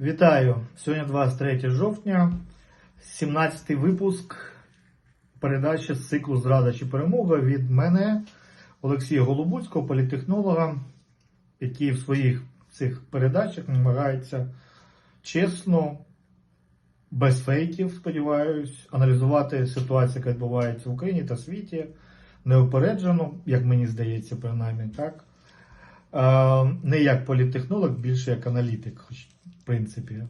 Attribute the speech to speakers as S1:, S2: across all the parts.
S1: Вітаю! Сьогодні 23 жовтня, 17-й випуск передачі з циклу Зрада чи перемога від мене, Олексія Голубуцького, політехнолога, який в своїх цих передачах намагається чесно, без фейків, сподіваюсь, аналізувати ситуацію, яка відбувається в Україні та світі, неупереджено, як мені здається, принаймні так. Е, Не як політтехнолог, більше як аналітик, принципі.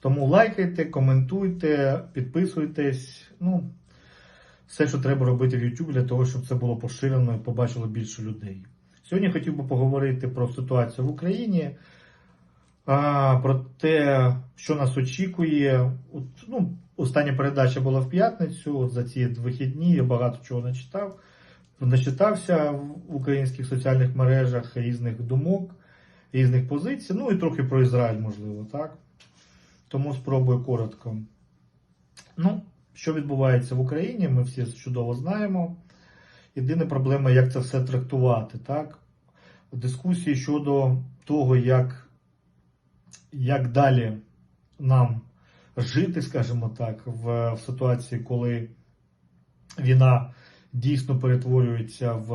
S1: Тому лайкайте, коментуйте, підписуйтесь. Ну, все, що треба робити в YouTube для того, щоб це було поширено і побачило більше людей. Сьогодні хотів би поговорити про ситуацію в Україні, про те, що нас очікує. От, ну, остання передача була в п'ятницю. От за ці вихідні я багато чого начитав. Начитався в українських соціальних мережах різних думок, різних позицій. Ну і трохи про Ізраїль, можливо, так. Тому спробую коротко. Ну, що відбувається в Україні, ми всі чудово знаємо. Єдина проблема, як це все трактувати, так? Дискусії щодо того, як, як далі нам жити, скажімо так, в, в ситуації, коли війна дійсно перетворюється в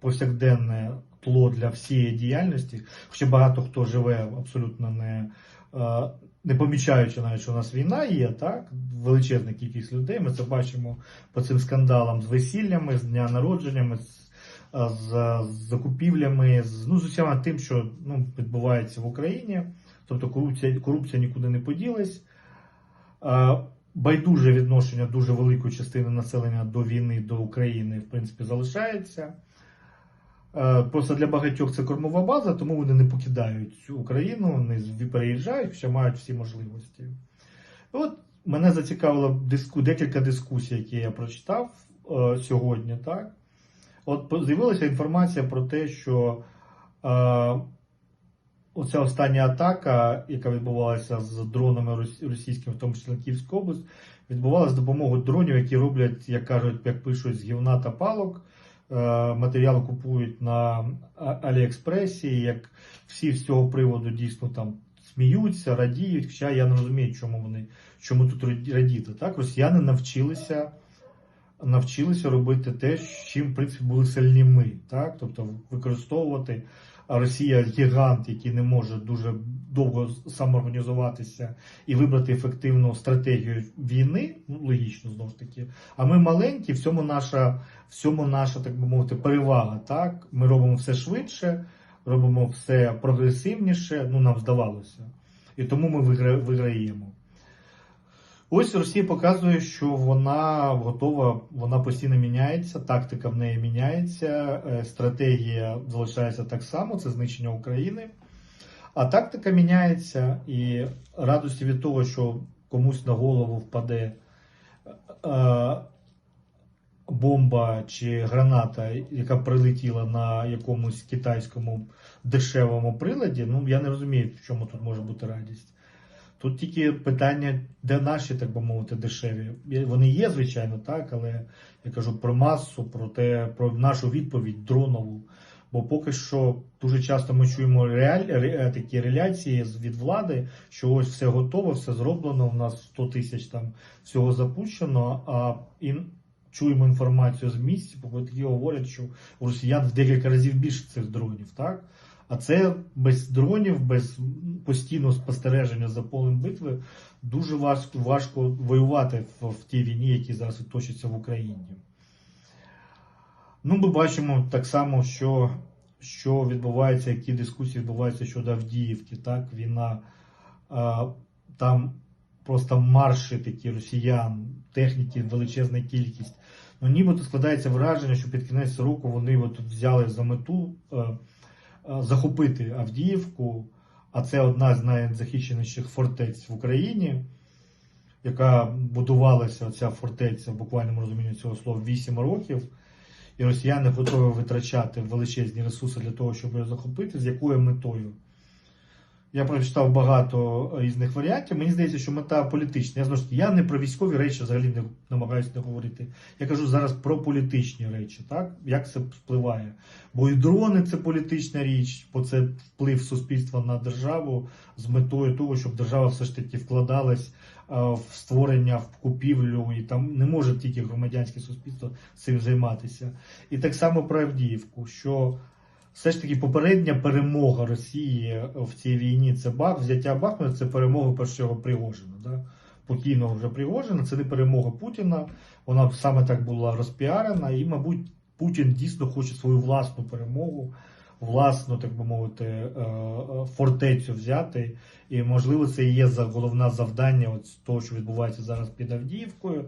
S1: повсякденне тло для всієї діяльності. Хоча багато хто живе абсолютно не, е, не помічаючи навіть, що у нас війна є, так? Величезна кількість людей. Ми це бачимо по цим скандалам з весіллями, з дня народженнями, з, е, з, закупівлями, з, ну, з усіма тим, що ну, відбувається в Україні. Тобто корупція, корупція нікуди не поділась. Е, Байдуже відношення дуже великої частини населення до війни, до України, в принципі, залишається. Е, Просто для багатьох це кормова база, тому вони не покидають Україну, не переїжджають, хоча мають всі можливості. От мене зацікавило диску, декілька дискусій, які я прочитав е, сьогодні. Так? От з'явилася інформація про те, що е, оця остання атака, яка відбувалася з дронами рос- російськими, в тому числі на Київську область, відбувалася з допомогою дронів, які роблять, як кажуть, як пишуть, з гівна та палок. Е, Матеріал купують на Аліекспресі, як всі з цього приводу дійсно там сміються, радіють. Хоча я не розумію, чому вони чому тут радіти. Так, росіяни навчилися, навчилися робити те, чим в принципі були сильні ми. Так? Тобто використовувати Росія гігант, який не може дуже довго самоорганізуватися і вибрати ефективну стратегію війни, ну логічно знову ж таки. А ми маленькі, в цьому наша, в цьому наша, так би мовити, перевага. Так? Ми робимо все швидше, робимо все прогресивніше, ну нам здавалося. І тому ми виграємо. Ось Росія показує, що вона готова, вона постійно міняється, тактика в неї міняється, е, стратегія залишається так само, це знищення України. А тактика міняється, і радості від того, що комусь на голову впаде е, бомба чи граната, яка прилетіла на якомусь китайському дешевому приладі, ну я не розумію, в чому тут може бути радість. Тут тільки питання, де наші, так би мовити, дешеві. Вони є, звичайно, так, але я кажу про масу, про те, про нашу відповідь дронову. Бо поки що дуже часто ми чуємо реаль, ре- такі реляції від влади, що ось все готово, все зроблено. У нас 100 тисяч там всього запущено. А і чуємо інформацію з місць, які говорять, що у росіян в декілька разів більше цих дронів, так? А це без дронів, без постійного спостереження за полем битви дуже важко, важко воювати в, в тій війні, які зараз точаться в Україні. Ну, ми бачимо так само, що, що відбувається, які дискусії відбуваються щодо Авдіївки. Так, війна а, там просто марші такі росіян, техніки, величезна кількість. Ну, нібито складається враження, що під кінець року вони от взяли за мету е, е, захопити Авдіївку, а це одна з найзахищеніших фортець в Україні, яка будувалася ця фортеця в буквальному розумінні цього слова 8 років. І росіяни готові витрачати величезні ресурси для того, щоб її захопити. З якою метою? Я прочитав багато різних варіантів. Мені здається, що мета політична. Я знову ж таки, я не про військові речі взагалі не намагаюся не говорити. Я кажу зараз про політичні речі, так? Як це впливає. Бо і дрони це політична річ, бо це вплив суспільства на державу з метою того, щоб держава все ж таки вкладалась е, в створення, в купівлю, і там не може тільки громадянське суспільство цим займатися. І так само про Авдіївку, що все ж таки попередня перемога Росії в цій війні це Бах, взяття Бахмута, це перемога першого Пригожина. Да? Покійного вже Пригожина, це не перемога Путіна. Вона саме так була розпіарена, і, мабуть, Путін дійсно хоче свою власну перемогу, власну, так би мовити, е, е, фортецю взяти. І, можливо, це і є головне завдання от того, що відбувається зараз під Авдіївкою.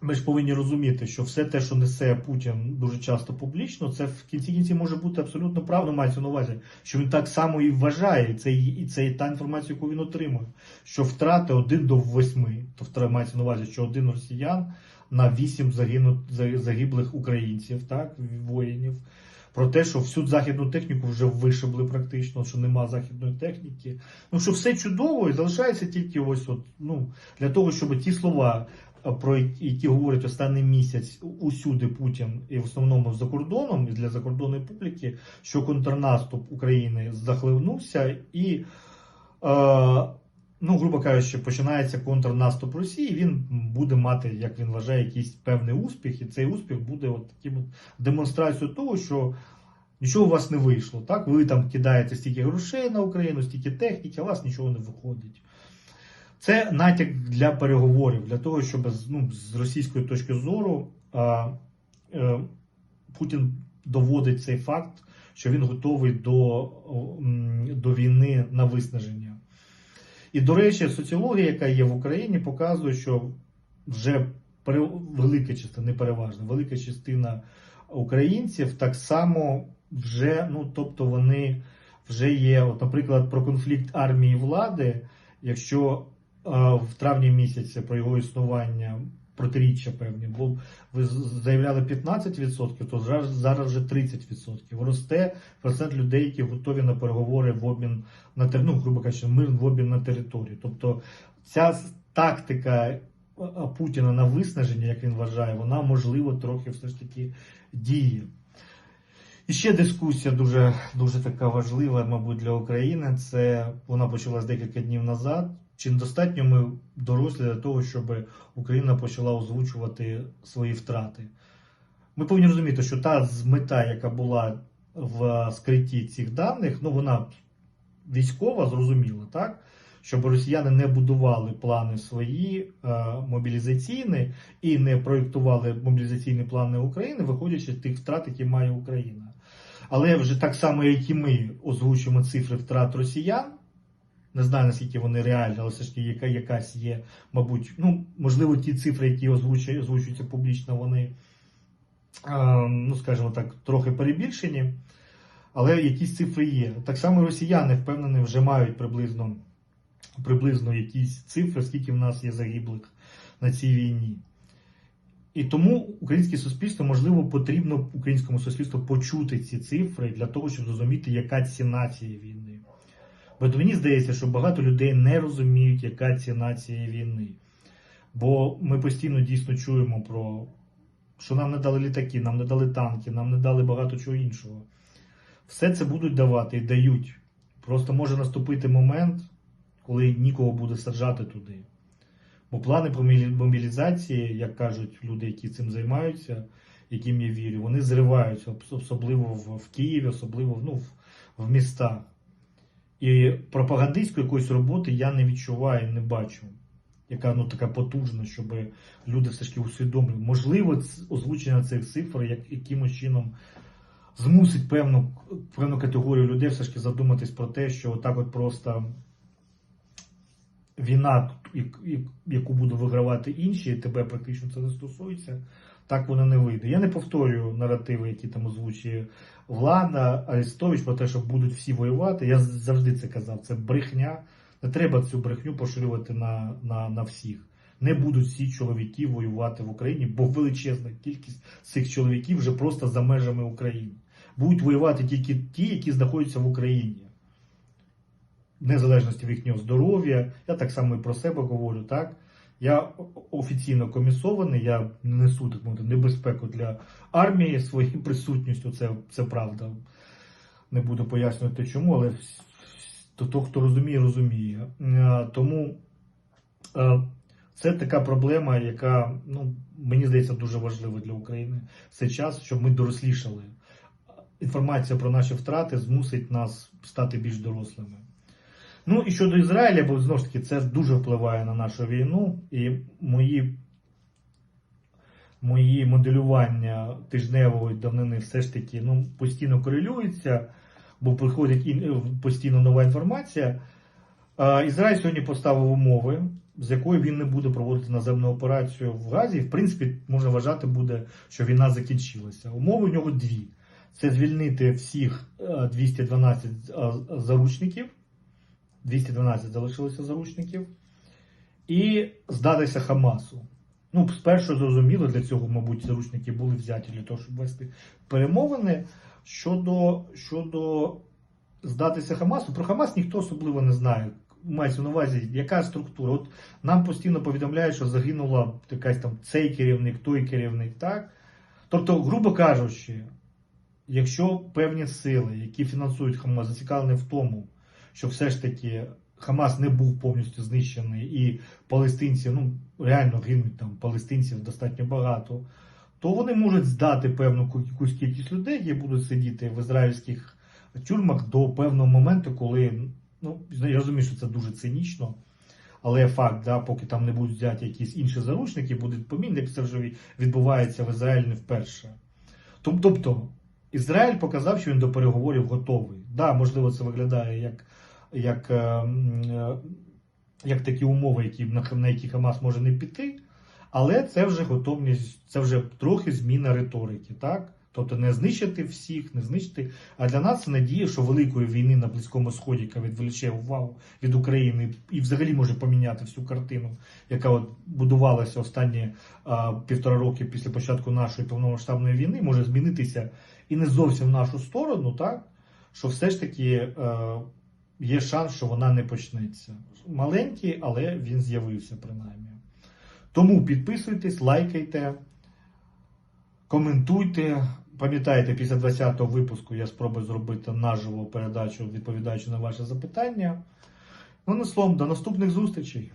S1: Ми ж повинні розуміти, що все те, що несе Путін дуже часто публічно, це в кінці кінці може бути абсолютно правда, мається на увазі, що він так само і вважає, і це, і це і та інформація, яку він отримує, що втрати один до восьми, то втра- мається на увазі, що один росіян на вісім загину, загиблих українців, так, воїнів. Про те, що всю західну техніку вже вишибли практично, що нема західної техніки. Ну що все чудово і залишається тільки ось от, ну, для того, щоб ті слова, про які говорить останній місяць усюди Путін, і в основному за кордоном, і для закордонної публіки, що контрнаступ України захливнувся і. Ну, грубо кажучи, починається контрнаступ Росії, він буде мати, як він вважає, якийсь певний успіх, і цей успіх буде от таким демонстрацією того, що нічого у вас не вийшло. Так? Ви там кидаєте стільки грошей на Україну, стільки техніки, у вас нічого не виходить. Це натяк для переговорів, для того, щоб ну, з російської точки зору а, е, Путін доводить цей факт, що він готовий до, до війни на виснаження. І, до речі, соціологія, яка є в Україні, показує, що вже велика частина, не переважна, велика частина українців так само вже, ну тобто вони вже є, от, наприклад, про конфлікт армії влади, якщо в травні місяці про його існування протиріччя певні, бо ви заявляли 15%, то зараз, зараз вже 30%. Росте процент людей, які готові на переговори в обмін на ну, грубо кажучи, мир в обмін на територію. Тобто ця тактика Путіна на виснаження, як він вважає, вона можливо трохи все ж таки діє. І ще дискусія дуже, дуже така важлива, мабуть, для України. Це вона почалась декілька днів назад. Чи достатньо ми дорослі для того, щоб Україна почала озвучувати свої втрати? Ми повинні розуміти, що та мета, яка була в скритті цих даних, ну вона військова, зрозуміла, так? Щоб росіяни не будували плани свої е, мобілізаційні і не проєктували мобілізаційні плани України, виходячи з тих втрат, які має Україна. Але вже так само, як і ми озвучуємо цифри втрат росіян. Не знаю, наскільки вони реальні, але все ж таки яка, якась є, мабуть, ну, можливо, ті цифри, які озвучують, озвучуються публічно, вони, е, ну, скажімо так, трохи перебільшені. Але якісь цифри є. Так само росіяни, впевнені, вже мають приблизно, приблизно якісь цифри, скільки в нас є загиблих на цій війні. І тому українське суспільство, можливо, потрібно українському суспільству почути ці цифри для того, щоб зрозуміти, яка ціна цієї війни. Бо мені здається, що багато людей не розуміють, яка ціна цієї війни. Бо ми постійно дійсно чуємо про що нам не дали літаки, нам не дали танки, нам не дали багато чого іншого. Все це будуть давати і дають. Просто може наступити момент, коли нікого буде саджати туди. Бо плани мілі- мобілізації, як кажуть люди, які цим займаються, яким я вірю, вони зриваються, особливо в, Києві, особливо ну, в містах. І пропагандистської якоїсь роботи я не відчуваю, не бачу, яка ну, така потужна, щоб люди все ж таки усвідомлювали. Можливо, озвучення цих цифр як, якимось чином змусить певну, певну категорію людей все ж таки задуматись про те, що отак от просто війна, як- як- яку будуть вигравати інші, і тебе практично це не стосується, так воно не вийде. Я не повторюю наративи, які там озвучує влада, Арестович про те, що будуть всі воювати. Я завжди це казав. Це брехня. Не треба цю брехню поширювати на, на, на всіх. Не будуть всі чоловіки воювати в Україні, бо величезна кількість цих чоловіків вже просто за межами України. будуть воювати тільки ті, які знаходяться в Україні. В незалежності від їхнього здоров'я. Я так само і про себе говорю, так? Я офіційно комісований, я не несу так небезпеку для армії своєю присутністю, це, це правда. Не буду пояснювати чому, але то хто розуміє, розуміє. Е, Тому е, це така проблема, яка ну, мені здається дуже важлива для України. Це час, щоб ми дорослішали. Інформація про наші втрати змусить нас стати більш дорослими. Ну і щодо Ізраїля, бо знову ж таки це дуже впливає на нашу війну, і мої, мої моделювання тижневої давнини все ж таки ну, постійно корелюються, бо приходить ін- постійно нова інформація. Ізраїль сьогодні поставив умови, з якою він не буде проводити наземну операцію в Газі. В принципі, можна вважати буде, що війна закінчилася. Умови у нього дві: це звільнити всіх е, 212 е, заручників. 212 залишилося заручників, і здатися Хамасу. Ну, спершу зрозуміло, для цього, мабуть, заручники були взяті для того, щоб вести перемовини. Щодо, щодо здатися Хамасу, про Хамас ніхто особливо не знає. Мається на увазі, яка структура. От нам постійно повідомляють, що загинула якась там цей керівник, той керівник, так? Тобто, грубо кажучи, якщо певні сили, які фінансують Хамас, зацікавлені в тому, що все ж таки Хамас не був повністю знищений, і палестинці, ну реально гинуть там палестинців достатньо багато, то вони можуть здати певну якусь кількість людей, які будуть сидіти в ізраїльських тюрмах до певного моменту, коли ну я розумію, що це дуже цинічно. Але факт, да, поки там не будуть взяті якісь інші заручники, будуть помінні, як це вже відбувається в Ізраїлі не вперше. Тобто, Ізраїль показав, що він до переговорів готовий. Да, можливо, це виглядає як, як, е, е, як такі умови, які, на, які Хамас може не піти, але це вже готовність, це вже трохи зміна риторики, так? Тобто не знищити всіх, не знищити. А для нас це надія, що великої війни на Близькому Сході, яка відволіче увагу від України і взагалі може поміняти всю картину, яка от будувалася останні а, півтора роки після початку нашої повномасштабної війни, може змінитися і не зовсім в нашу сторону, так? Що все ж таки е, є шанс, що вона не почнеться. Маленький, але він з'явився принаймні. Тому підписуйтесь, лайкайте, коментуйте. Пам'ятайте, після 20-го випуску я спробую зробити наживо передачу, відповідаючи на ваші запитання. Ну, не словом, до наступних зустрічей.